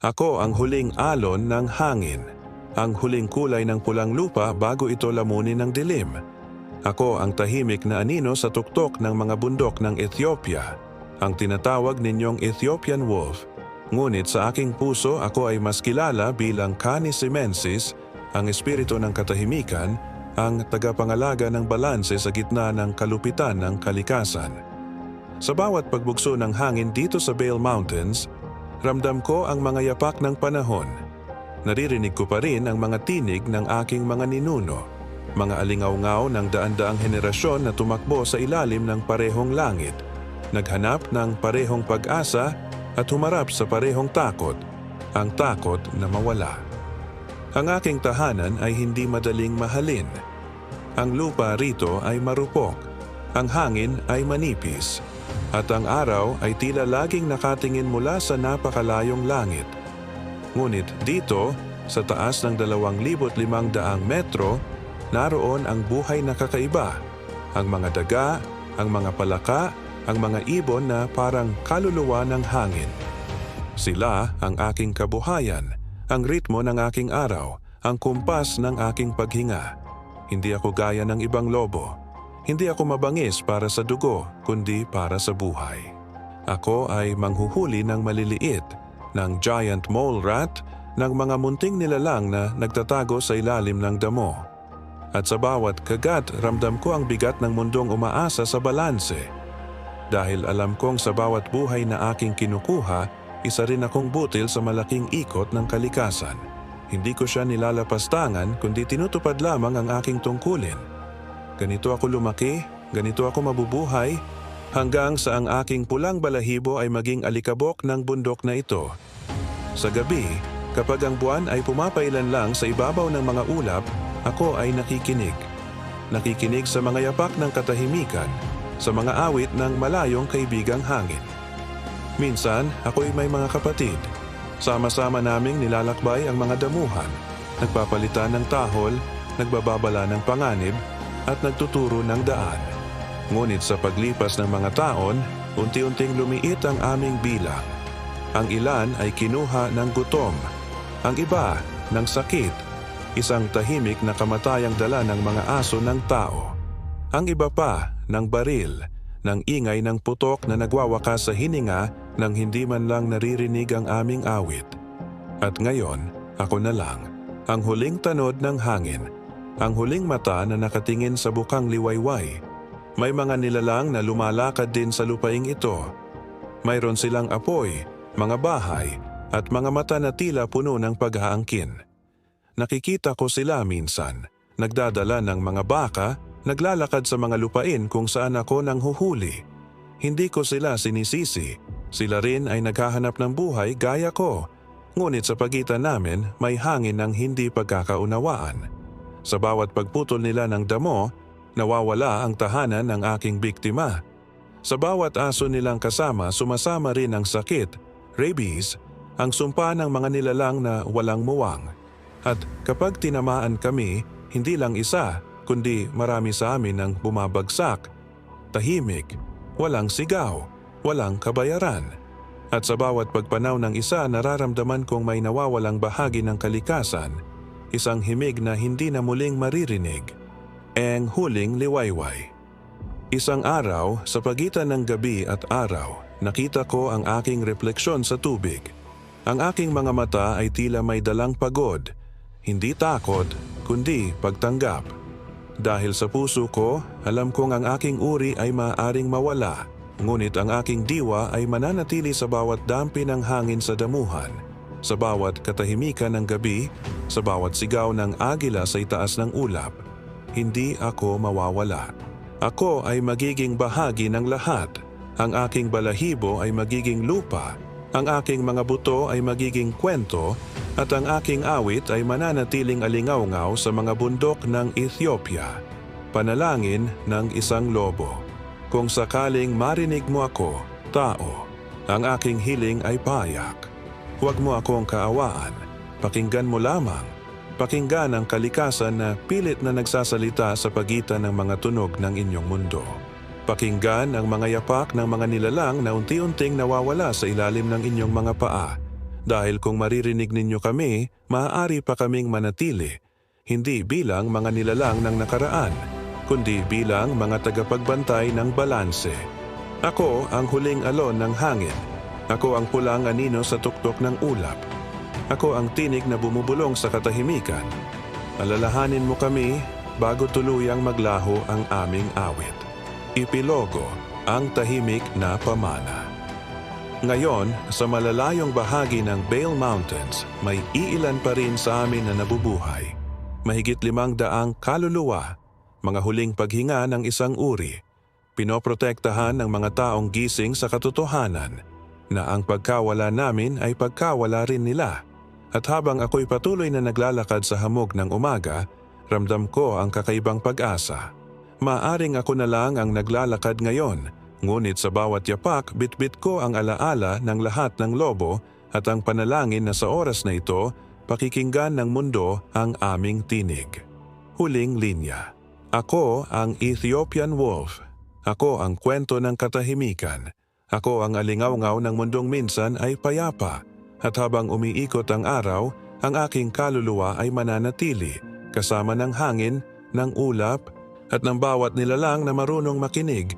Ako ang huling alon ng hangin, ang huling kulay ng pulang lupa bago ito lamunin ng dilim. Ako ang tahimik na anino sa tuktok ng mga bundok ng Ethiopia, ang tinatawag ninyong Ethiopian Wolf. Ngunit sa aking puso ako ay mas kilala bilang Canis Simensis, ang espiritu ng katahimikan, ang tagapangalaga ng balanse sa gitna ng kalupitan ng kalikasan. Sa bawat pagbugso ng hangin dito sa Bale Mountains, ramdam ko ang mga yapak ng panahon. Naririnig ko pa rin ang mga tinig ng aking mga ninuno, mga alingaw-ngaw ng daan-daang henerasyon na tumakbo sa ilalim ng parehong langit, naghanap ng parehong pag-asa at humarap sa parehong takot, ang takot na mawala. Ang aking tahanan ay hindi madaling mahalin. Ang lupa rito ay marupok, ang hangin ay manipis, at ang araw ay tila laging nakatingin mula sa napakalayong langit. Ngunit dito, sa taas ng 2,500 metro, naroon ang buhay na kakaiba. Ang mga daga, ang mga palaka, ang mga ibon na parang kaluluwa ng hangin. Sila ang aking kabuhayan, ang ritmo ng aking araw, ang kumpas ng aking paghinga. Hindi ako gaya ng ibang lobo. Hindi ako mabangis para sa dugo, kundi para sa buhay. Ako ay manghuhuli ng maliliit, ng giant mole rat, ng mga munting nilalang na nagtatago sa ilalim ng damo. At sa bawat kagat, ramdam ko ang bigat ng mundong umaasa sa balanse. Dahil alam kong sa bawat buhay na aking kinukuha, isa rin akong butil sa malaking ikot ng kalikasan. Hindi ko siya nilalapastangan kundi tinutupad lamang ang aking tungkulin. Ganito ako lumaki, ganito ako mabubuhay, hanggang sa ang aking pulang balahibo ay maging alikabok ng bundok na ito. Sa gabi, kapag ang buwan ay pumapailan lang sa ibabaw ng mga ulap, ako ay nakikinig. Nakikinig sa mga yapak ng katahimikan, sa mga awit ng malayong kaibigang hangin. Minsan, ako'y may mga kapatid. Sama-sama naming nilalakbay ang mga damuhan, nagpapalitan ng tahol, nagbababala ng panganib, at nagtuturo ng daan. Ngunit sa paglipas ng mga taon, unti-unting lumiit ang aming bilang. Ang ilan ay kinuha ng gutom, ang iba ng sakit, isang tahimik na kamatayang dala ng mga aso ng tao. Ang iba pa ng baril, ng ingay ng putok na nagwawakas sa hininga nang hindi man lang naririnig ang aming awit. At ngayon, ako na lang, ang huling tanod ng hangin, ang huling mata na nakatingin sa bukang liwayway. May mga nilalang na lumalakad din sa lupaing ito. Mayroon silang apoy, mga bahay, at mga mata na tila puno ng paghaangkin. Nakikita ko sila minsan, nagdadala ng mga baka, naglalakad sa mga lupain kung saan ako nang huhuli. Hindi ko sila sinisisi, sila rin ay naghahanap ng buhay gaya ko. Ngunit sa pagitan namin may hangin ng hindi pagkakaunawaan. Sa bawat pagputol nila ng damo, nawawala ang tahanan ng aking biktima. Sa bawat aso nilang kasama sumasama rin ang sakit, rabies, ang sumpa ng mga nilalang na walang muwang. At kapag tinamaan kami, hindi lang isa, kundi marami sa amin ang bumabagsak. Tahimik, walang sigaw, walang kabayaran. At sa bawat pagpanaw ng isa nararamdaman kong may nawawalang bahagi ng kalikasan, isang himig na hindi na muling maririnig. Eng huling liwayway. Isang araw, sa pagitan ng gabi at araw, nakita ko ang aking refleksyon sa tubig. Ang aking mga mata ay tila may dalang pagod, hindi takot, kundi pagtanggap. Dahil sa puso ko, alam kong ang aking uri ay maaring mawala, ngunit ang aking diwa ay mananatili sa bawat dampi ng hangin sa damuhan, sa bawat katahimikan ng gabi, sa bawat sigaw ng agila sa itaas ng ulap. Hindi ako mawawala. Ako ay magiging bahagi ng lahat. Ang aking balahibo ay magiging lupa. Ang aking mga buto ay magiging kwento at ang aking awit ay mananatiling alingaw-ngaw sa mga bundok ng Ethiopia. Panalangin ng isang lobo. Kung sakaling marinig mo ako, tao, ang aking hiling ay payak. Huwag mo akong kaawaan. Pakinggan mo lamang. Pakinggan ang kalikasan na pilit na nagsasalita sa pagitan ng mga tunog ng inyong mundo. Pakinggan ang mga yapak ng mga nilalang na unti-unting nawawala sa ilalim ng inyong mga paa dahil kung maririnig ninyo kami, maaari pa kaming manatili, hindi bilang mga nilalang ng nakaraan, kundi bilang mga tagapagbantay ng balanse. Ako ang huling alon ng hangin. Ako ang pulang anino sa tuktok ng ulap. Ako ang tinig na bumubulong sa katahimikan. Alalahanin mo kami bago tuluyang maglaho ang aming awit. Ipilogo ang tahimik na pamana. Ngayon, sa malalayong bahagi ng Bale Mountains, may iilan pa rin sa amin na nabubuhay. Mahigit limang daang kaluluwa, mga huling paghinga ng isang uri. Pinoprotektahan ng mga taong gising sa katotohanan na ang pagkawala namin ay pagkawala rin nila. At habang ako'y patuloy na naglalakad sa hamog ng umaga, ramdam ko ang kakaibang pag-asa. Maaring ako na lang ang naglalakad ngayon, ngunit sa bawat yapak bitbit ko ang alaala ng lahat ng lobo at ang panalangin na sa oras na ito, pakikinggan ng mundo ang aming tinig. Huling linya. Ako ang Ethiopian Wolf. Ako ang kwento ng katahimikan. Ako ang alingaw-ngaw ng mundong minsan ay payapa. At habang umiikot ang araw, ang aking kaluluwa ay mananatili kasama ng hangin, ng ulap, at ng bawat nilalang na marunong makinig